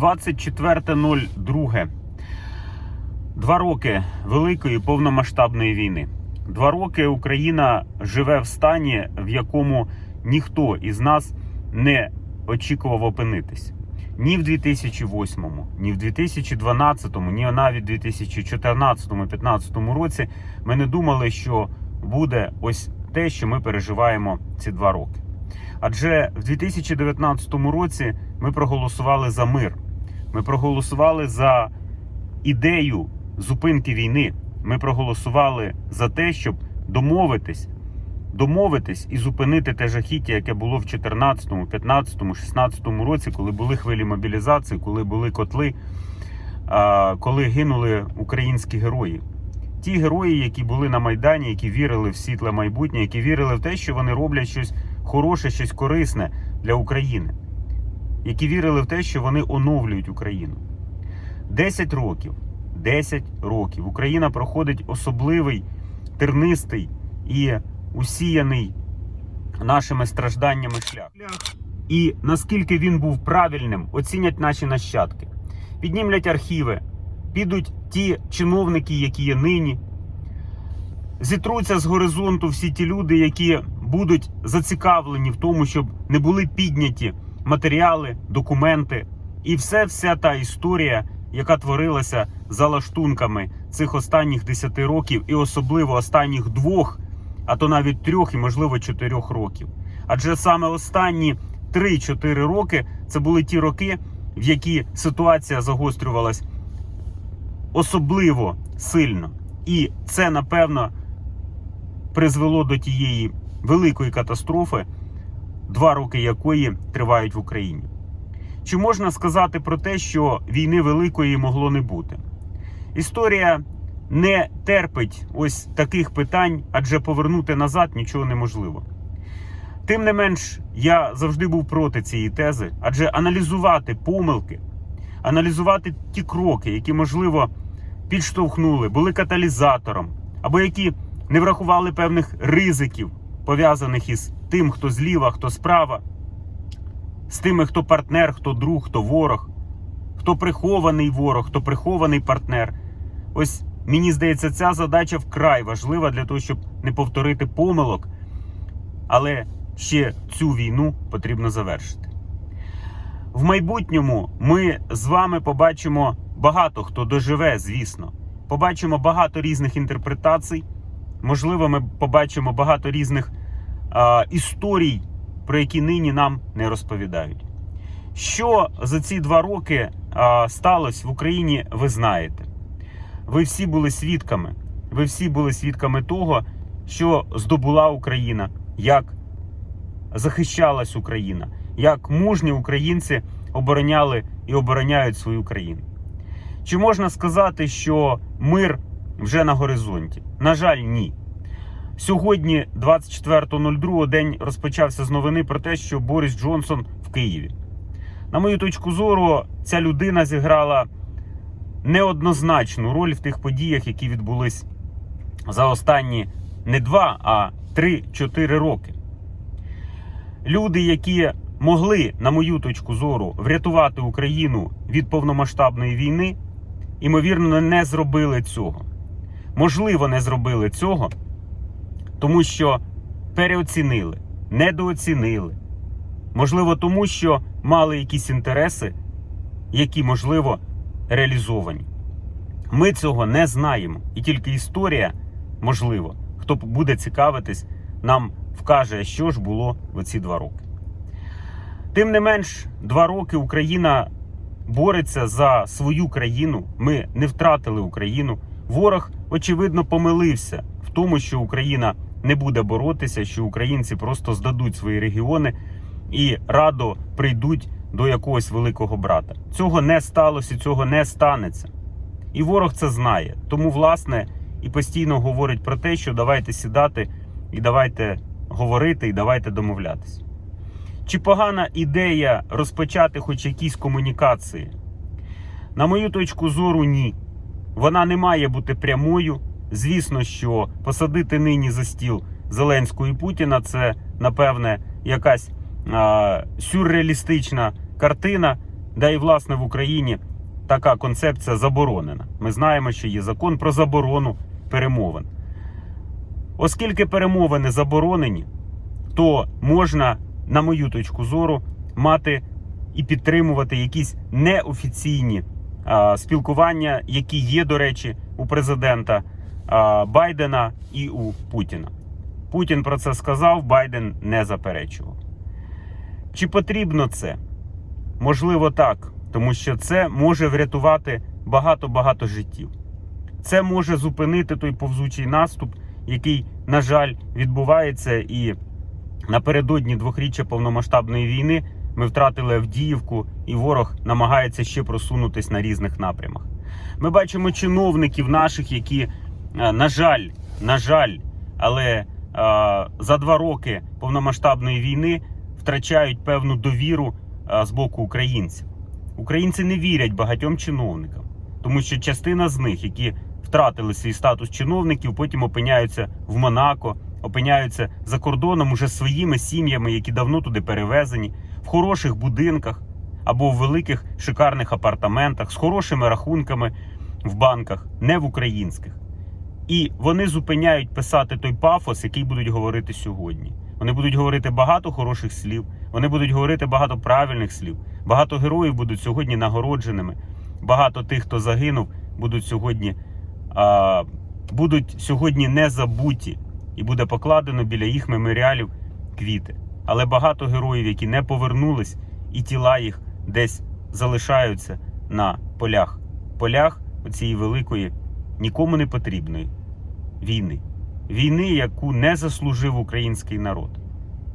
24.02. Два роки великої повномасштабної війни. Два роки Україна живе в стані, в якому ніхто із нас не очікував опинитись. Ні в 2008, ні в 2012, ні навіть в 2014-2015 році ми не думали, що буде ось те, що ми переживаємо ці два роки. Адже в 2019 році ми проголосували за мир. Ми проголосували за ідею зупинки війни. Ми проголосували за те, щоб домовитись, домовитись і зупинити те жахіття, яке було в 2014, 15, 16 році, коли були хвилі мобілізації, коли були котли, коли гинули українські герої. Ті герої, які були на Майдані, які вірили в світле майбутнє, які вірили в те, що вони роблять щось хороше, щось корисне для України, які вірили в те, що вони оновлюють Україну. 10 років. 10 років. Україна проходить особливий, тернистий і усіяний нашими стражданнями шлях. І наскільки він був правильним, оцінять наші нащадки. Піднімлять архіви, підуть ті чиновники, які є нині. Зітруться з горизонту всі ті люди, які будуть зацікавлені в тому, щоб не були підняті матеріали, документи і все вся та історія, яка творилася за лаштунками цих останніх 10 років, і особливо останніх двох, а то навіть трьох і, можливо, чотирьох років. Адже саме останні 3-4 роки це були ті роки, в які ситуація загострювалась особливо сильно. І це, напевно, призвело до тієї великої катастрофи, два роки якої тривають в Україні. Чи можна сказати про те, що війни великої могло не бути? Історія не терпить ось таких питань, адже повернути назад нічого неможливо. Тим не менш, я завжди був проти цієї тези, адже аналізувати помилки, аналізувати ті кроки, які, можливо, підштовхнули, були каталізатором, або які не врахували певних ризиків, пов'язаних із тим, хто зліва, хто справа, з тими, хто партнер, хто друг, хто ворог, хто прихований ворог, хто прихований партнер. Ось мені здається, ця задача вкрай важлива для того, щоб не повторити помилок, але ще цю війну потрібно завершити. В майбутньому ми з вами побачимо багато хто доживе, звісно. Побачимо багато різних інтерпретацій. Можливо, ми побачимо багато різних історій, про які нині нам не розповідають. Що за ці два роки сталося в Україні, ви знаєте. Ви всі були свідками. Ви всі були свідками того, що здобула Україна, як захищалась Україна, як мужні українці обороняли і обороняють свою країну. Чи можна сказати, що мир вже на горизонті? На жаль, ні. Сьогодні, 24.02, день розпочався з новини про те, що Борис Джонсон в Києві. На мою точку зору, ця людина зіграла неоднозначну роль в тих подіях, які відбулись за останні не два, а три-чотири роки. Люди, які могли, на мою точку зору, врятувати Україну від повномасштабної війни, ймовірно, не зробили цього. Можливо, не зробили цього, тому що переоцінили, недооцінили. Можливо, тому що мали якісь інтереси, які, можливо, реалізовані. Ми цього не знаємо. І тільки історія, можливо, хто буде цікавитись, нам вкаже, що ж було в ці два роки. Тим не менш, два роки Україна бореться за свою країну. Ми не втратили Україну. Ворог, очевидно, помилився в тому, що Україна не буде боротися, що українці просто здадуть свої регіони і радо прийдуть до якогось великого брата. Цього не сталося, цього не станеться. І ворог це знає. Тому, власне, і постійно говорить про те, що давайте сідати і давайте говорити, і давайте домовлятися. Чи погана ідея розпочати хоч якісь комунікації? На мою точку зору, ні. Вона не має бути прямою. Звісно, що посадити нині за стіл Зеленського і Путіна це, напевне, якась а, сюрреалістична картина, Да і власне в Україні така концепція заборонена. Ми знаємо, що є закон про заборону перемовин. Оскільки перемовини заборонені, то можна, на мою точку зору, мати і підтримувати якісь неофіційні а, спілкування, які є, до речі, у президента Байдена і у Путіна. Путін про це сказав, Байден не заперечував. Чи потрібно це? Можливо, так, тому що це може врятувати багато-багато життів. Це може зупинити той повзучий наступ, який, на жаль, відбувається. І напередодні двохріччя повномасштабної війни ми втратили Авдіївку, і ворог намагається ще просунутись на різних напрямах. Ми бачимо чиновників наших, які, е, на жаль, на жаль, але е, за два роки повномасштабної війни втрачають певну довіру е, з боку українців. Українці не вірять багатьом чиновникам, тому що частина з них, які втратили свій статус чиновників, потім опиняються в Монако, опиняються за кордоном уже своїми сім'ями, які давно туди перевезені, в хороших будинках або в великих шикарних апартаментах з хорошими рахунками в банках, не в українських. І вони зупиняють писати той пафос, який будуть говорити сьогодні. Вони будуть говорити багато хороших слів, вони будуть говорити багато правильних слів. Багато героїв будуть сьогодні нагородженими. Багато тих, хто загинув, будуть сьогодні, а, будуть сьогодні не забуті, і буде покладено біля їх меморіалів квіти. Але багато героїв, які не повернулись, і тіла їх десь залишаються на полях. Полях цієї великої, нікому не потрібної війни. Війни, яку не заслужив український народ.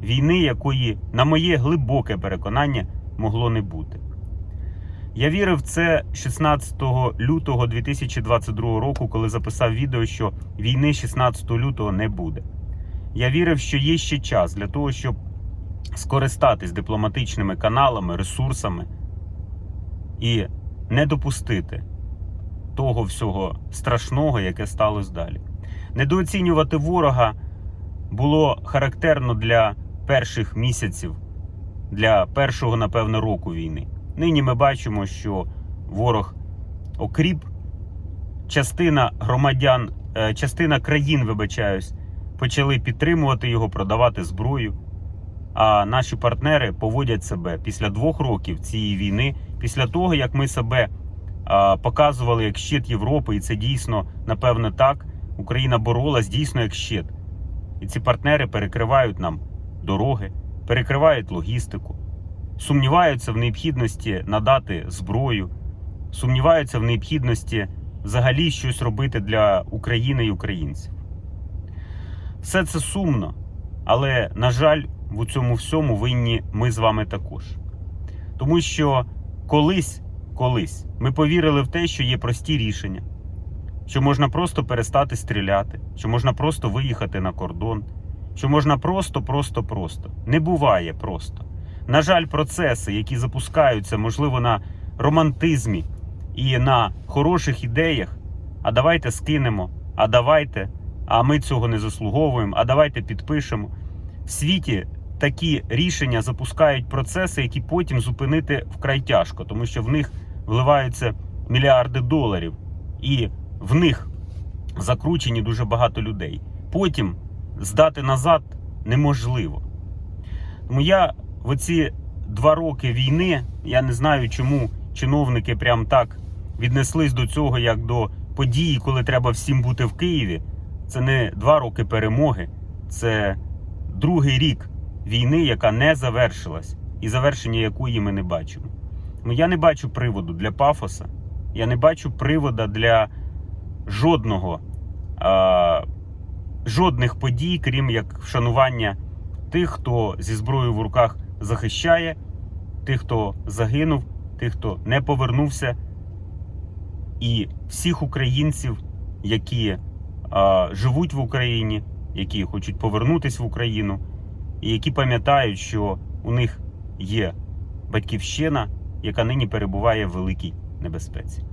Війни, якої, на моє глибоке переконання, могло не бути. Я вірив в це 16 лютого 2022 року, коли записав відео, що війни 16 лютого не буде. Я вірив, що є ще час для того, щоб скористатись дипломатичними каналами, ресурсами і не допустити того всього страшного, яке сталося далі. Недооцінювати ворога було характерно для перших місяців, для першого, напевно, року війни. Нині ми бачимо, що ворог окріп, частина громадян, е, частина країн, вибачаюсь, почали підтримувати його, продавати зброю. А наші партнери поводять себе після двох років цієї війни, після того, як ми себе показували як щит Європи, і це дійсно, напевно, так. Україна боролась дійсно як щит. І ці партнери перекривають нам дороги, перекривають логістику, сумніваються в необхідності надати зброю, сумніваються в необхідності взагалі щось робити для України і українців. Все це сумно, але, на жаль, в цьому всьому винні ми з вами також. Тому що колись, колись ми повірили в те, що є прості рішення, що можна просто перестати стріляти, що можна просто виїхати на кордон, що можна просто, просто, просто. Не буває просто. На жаль, процеси, які запускаються, можливо, на романтизмі і на хороших ідеях. А давайте скинемо, а давайте, а ми цього не заслуговуємо, а давайте підпишемо. В світі такі рішення запускають процеси, які потім зупинити вкрай тяжко, тому що в них вливаються мільярди доларів, і в них закручені дуже багато людей. Потім здати назад неможливо. Тому я в оці два роки війни я не знаю, чому чиновники прям так віднеслись до цього, як до події, коли треба всім бути в Києві. Це не два роки перемоги, це другий рік війни, яка не завершилась, і завершення якої ми не бачимо. Ну я не бачу приводу для пафоса, я не бачу привода для жодного, а, жодних подій, крім як вшанування тих, хто зі зброєю в руках захищає, тих, хто загинув, тих, хто не повернувся, і всіх українців, які а, живуть в Україні, які хочуть повернутися в Україну, і які пам'ятають, що у них є батьківщина, яка нині перебуває в великій небезпеці.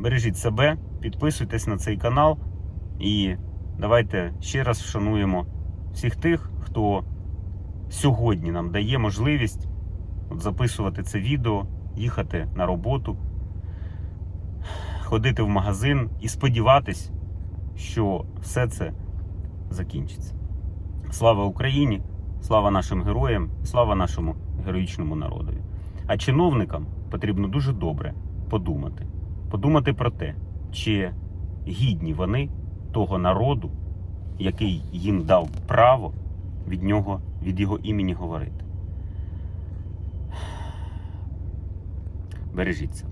Бережіть себе, підписуйтесь на цей канал і давайте ще раз вшануємо всіх тих, хто сьогодні нам дає можливість записувати це відео, їхати на роботу, ходити в магазин і сподіватись, що все це закінчиться. Слава Україні! Слава нашим героям, слава нашому героїчному народові. А чиновникам потрібно дуже добре подумати. Подумати про те, чи гідні вони того народу, який їм дав право від нього, від його імені говорити. Бережіть себе.